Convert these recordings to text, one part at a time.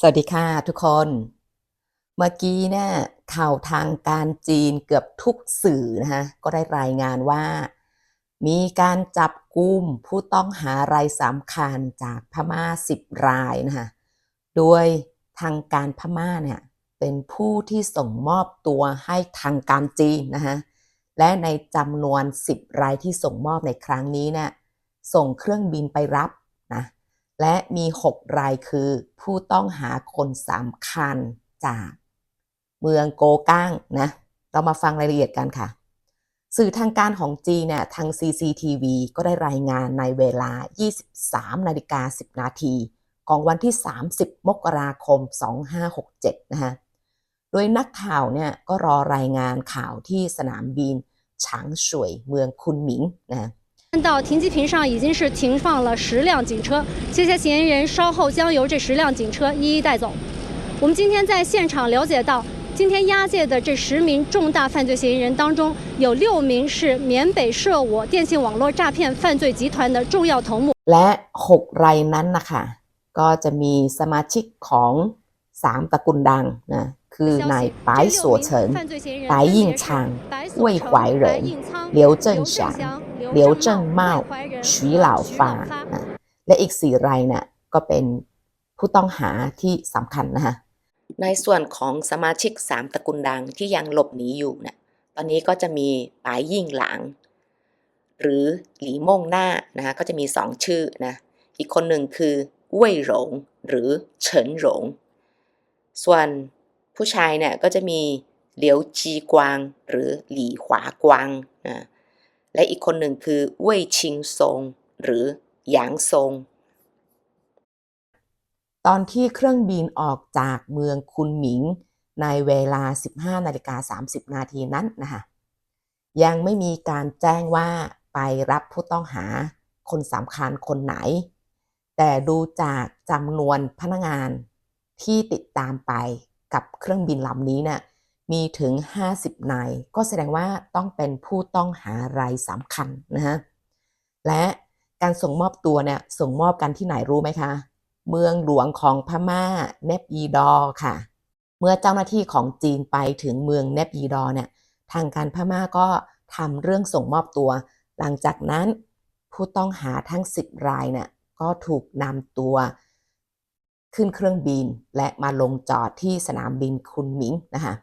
สวัสดีค่ะทุกคน เมื่อกี้เนี่ยข่าวทางการจีนเกือบทุกสื่อนะคะก็ได้รายงานว่า มีการจับกุมผู้ต้องหารายสำคัญจากพม่า10รายนะคะโดยทางการพม่าเนี่ยเป็นผู้ที่ส่งมอบตัวให้ทางการจีนนะคะและในจำนวน10รายที่ส่งมอบในครั้งนี้เนี่ยส่งเครื่องบินไปรับนะ และมี 6 รายคือผู้ต้องหาคนสำคัญจากเมืองโกก้างนะ เรามาฟังรายละเอียดกันค่ะ สื่อทางการของจีนเนี่ยทาง CCTV ก็ได้รายงานในเวลา 23 นาฬิกา 10 นาที ของวันที่ 30 มกราคม 2567 นะคะโดยนักข่าวเนี่ยก็รอรายงานข่าวที่สนามบินฉางฉวยเมืองคุนหมิงนะ看到停机坪上已经是停放了十辆警车，这些嫌疑人稍后将由这十辆警车一一带走。我们今天在现场了解到，今天押解的这十名重大犯罪嫌疑人当中，有六名是缅北涉我电信网络诈骗犯罪集团的重要头目。 และ 6 รายนั้นนะคะก็จะมีสมาชิกของ 3 ตระกูลดังนะคือนายปายสัวเฉิน 白应昌魏怀仁刘正祥 เลียวเจิงเมาชีเหล่าฟาและอีกสี่รายเนี่ยก็เป็นผู้ต้องหาที่สำคัญนะคะในส่วนของสมาชิกสามตระกูลดังที่ยังหลบหนีอยู่เนี่ยตอนนี้ก็จะมีปายยิ่งหลังหรือหลีม่งหน้านะคะก็จะมีสองชื่อนะอีกคนหนึ่งคือเว่ยหลงหรือเฉินหลงส่วนผู้ชายเนี่ยก็จะมีเหลียวจีกวางหรือหลี่ขวากวางนะ และอีกคนหนึ่งคือเว่ยชิงซงหรือหยางซง ตอนที่เครื่องบินออกจากเมืองคุนหมิง ในเวลา 15นาฬิกา30 นาทีนั้นนะคะยังไม่มีการแจ้งว่าไปรับผู้ต้องหาคนสำคัญคนไหน แต่ดูจากจำนวนพนักงานที่ติดตามไปกับเครื่องบินลำนี้เนี่ย มีถึง 50นายก็แสดงว่าต้องเป็นผู้ต้องหารายสำคัญนะฮะและการส่งมอบตัวเนี่ยส่งมอบกันที่ไหนรู้ไหมคะ เมืองหลวงของพม่าเนปยีดอค่ะ เมื่อเจ้าหน้าที่ของจีนไปถึงเมืองเนปยีดอเนี่ยทางการพม่าก็ทำเรื่องส่งมอบตัว หลังจากนั้นผู้ต้องหาทั้ง 10 รายเนี่ยก็ถูกนำตัว ขึ้นเครื่องบินและมาลงจอดที่สนามบินคุนหมิงนะคะ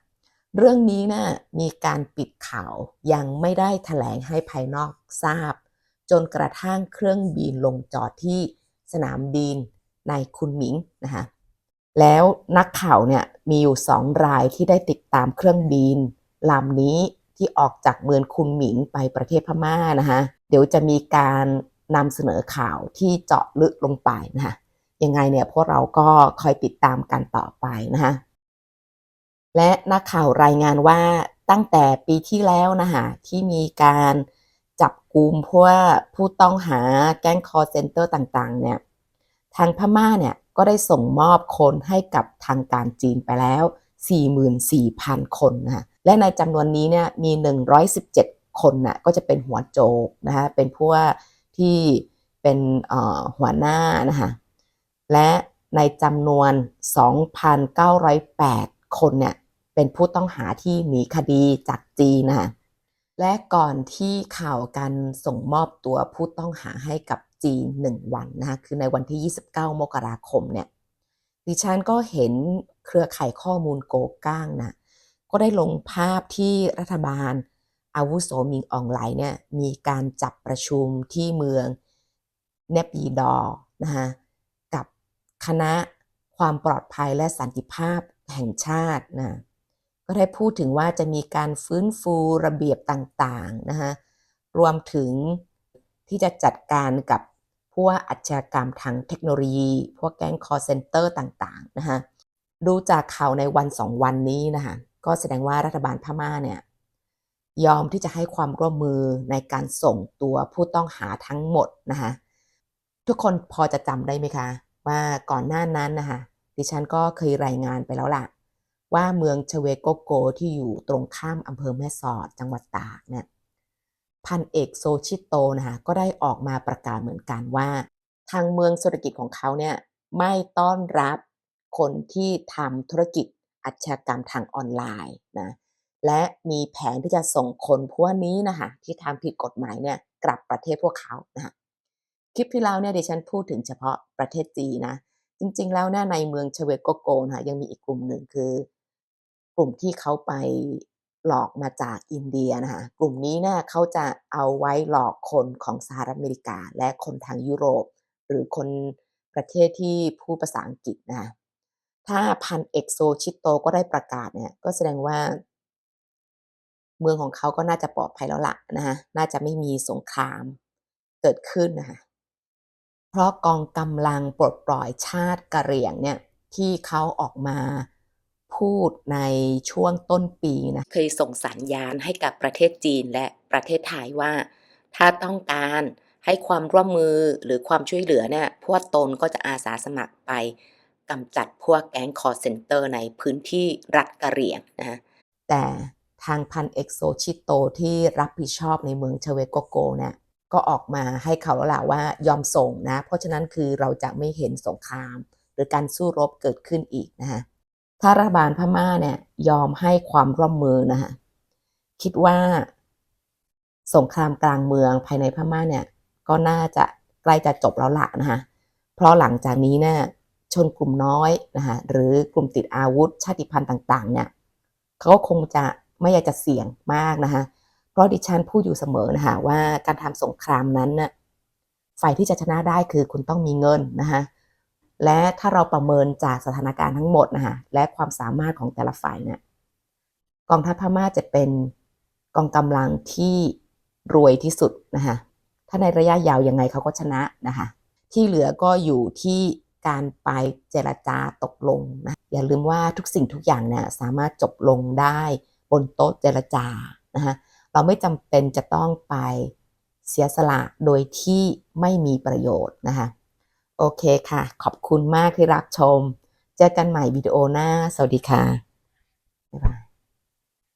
เรื่องนี้นะ่ะมีการปิดข่าวยังไม่ได้แถลงให้ภายนอกทราบ จนกระทั่งเครื่องบินลงจอดที่สนามบินในคุนหมิงนะคะแล้วนักข่าวเนี่ยมีอยู่สองรายที่ได้ติดตามเครื่องบินลำนี้ที่ออกจากเมืองคุนหมิงไปประเทศพม่านะคะเดี๋ยวจะมีการนำเสนอข่าวที่เจาะลึกลงไปนะคะยังไงเนี่ยพวกเราก็คอยติดตามกันต่อไปนะคะ และนักข่าวรายงานว่าตั้งแต่ปีที่แล้วนะคะที่มีการจับกลุ่มพวกผู้ต้องหาแก๊งคอร์เซนเตอร์ต่างๆ เนี่ย ทางพม่าเนี่ยก็ได้ส่งมอบคนให้กับทางการจีนไปแล้ว 44,000 คนนะคะและในจำนวนนี้เนี่ยมี 117 คนน่ะก็จะเป็นหัวโจกนะคะเป็นพวกที่เป็นหัวหน้านะคะและในจำนวน 2,908 คนเนี่ย เป็นผู้ต้องหาที่หนีคดีจากจีนนะและก่อนที่ข่าวการส่งมอบตัวผู้ต้องหาให้กับจีนหนึ่งวันนะคะคือในวันที่ 29 มกราคมเนี่ยดิฉันก็เห็นเครือข่ายข้อมูลโกก้างนะก็ได้ลงภาพที่รัฐบาลอาวุโสมิงออนไลน์เนี่ยมีการจับประชุมที่เมืองเนปีดอ์นะคะกับคณะความปลอดภัยและสันติภาพแห่งชาตินะ ก็ได้พูดถึงว่าจะมีการฟื้นฟูระเบียบต่างๆนะคะรวมถึงที่จะจัดการกับพวกอาชญากรรมทางเทคโนโลยี พวกแก๊งคอร์เซนเตอร์ต่างๆนะคะดูจากข่าวในวันสองวันนี้นะคะก็แสดงว่ารัฐบาลพม่าเนี่ยยอมที่จะให้ความร่วมมือในการส่งตัวผู้ต้องหาทั้งหมดนะคะทุกคนพอจะจำได้ไหมคะ ว่าก่อนหน้านั้นนะคะดิฉันก็เคยรายงานไปแล้วล่ะ ว่าเมืองชเวโกโกที่อยู่ตรงข้ามอำเภอแม่สอดจังหวัดตากเนี่ยพันเอกโซชิโตนะคะก็ได้ออกมาประกาศเหมือนกันว่า ทางเมืองเศรษฐกิจของเขาเนี่ยไม่ต้อนรับคนที่ทำธุรกิจอาชญากรรมทางออนไลน์นะและมีแผนที่จะส่งคนพวกนี้นะคะที่ทำผิดกฎหมายเนี่ยกลับประเทศพวกเขานะคลิปที่แล้วเนี่ยดิฉันพูดถึงเฉพาะประเทศจีนนะจริงๆแล้วเนี่ยในเมืองเชเวโกโกนะคะยังมีอีกกลุ่มหนึ่งคือ กลุ่มที่เขาไปหลอกมาจากอินเดียนะคะกลุ่มนี้เนี่ยเขาจะเอาไว้หลอกคนของสหรัฐอเมริกา และคนทางยุโรป หรือคนประเทศที่พูดภาษาอังกฤษนะคะถ้าพันเอกโซชิโตก็ได้ประกาศเนี่ยก็แสดงว่า เมืองของเขาก็น่าจะปลอดภัยแล้วละนะคะน่าจะไม่มีสงครามเกิดขึ้นนะคะเพราะกองกำลังปลดปล่อยชาติกะเหรี่ยงเนี่ยที่เขาออกมา พูดในช่วงต้นปีนะเคยส่งสัญญาณให้กับประเทศจีนและประเทศไทยว่า ถ้าต้องการให้ความร่วมมือหรือความช่วยเหลือเนี่ยพวกตนก็จะอาสาสมัครไปกำจัดพวกแก๊งคอร์เซนเตอร์ในพื้นที่รัฐกะเหรี่ยงนะฮะแต่ทางพันเอกโซชิโตที่รับผิดชอบในเมืองเชเวโกโกเนี่ยก็ออกมาให้เขาแล้วล่ะว่ายอมส่งนะ เพราะฉะนั้นคือเราจะไม่เห็นสงคราม หรือการสู้รบเกิดขึ้นอีกนะฮะ ถ้ารัฐบาลพม่าเนี่ยยอมให้ความร่วมมือนะฮะคิดว่า สงครามกลางเมืองภายในพม่าเนี่ยก็น่าจะใกล้จะจบแล้วละนะฮะเพราะหลังจากนี้เนี่ยชนกลุ่มน้อยนะฮะหรือกลุ่มติดอาวุธชาติพันธุ์ต่างๆ เนี่ยเขาก็คงจะไม่อยากจะเสี่ยงมากนะคะเพราะดิฉันพูดอยู่เสมอนะคะว่าการทำสงครามนั้นน่ะฝ่ายที่จะชนะได้คือคุณต้องมีเงินนะคะ และถ้าเราประเมินจากสถานการณ์ทั้งหมดนะคะและความสามารถของแต่ละฝ่ายเนี่ยกองทัพพม่าจะเป็นกองกำลังที่รวยที่สุดนะคะถ้าในระยะยาวยังไงเขาก็ชนะนะคะที่เหลือก็อยู่ที่การไปเจรจาตกลงนะอย่าลืมว่าทุกสิ่งทุกอย่างเนี่ยสามารถจบลงได้บนโต๊ะเจรจานะคะเราไม่จำเป็นจะต้องไปเสียสละโดยที่ไม่มีประโยชน์นะคะ โอเคค่ะ ขอบคุณมากที่รับชม เจอกันใหม่วิดีโอหน้า สวัสดีค่ะ บ๊ายบาย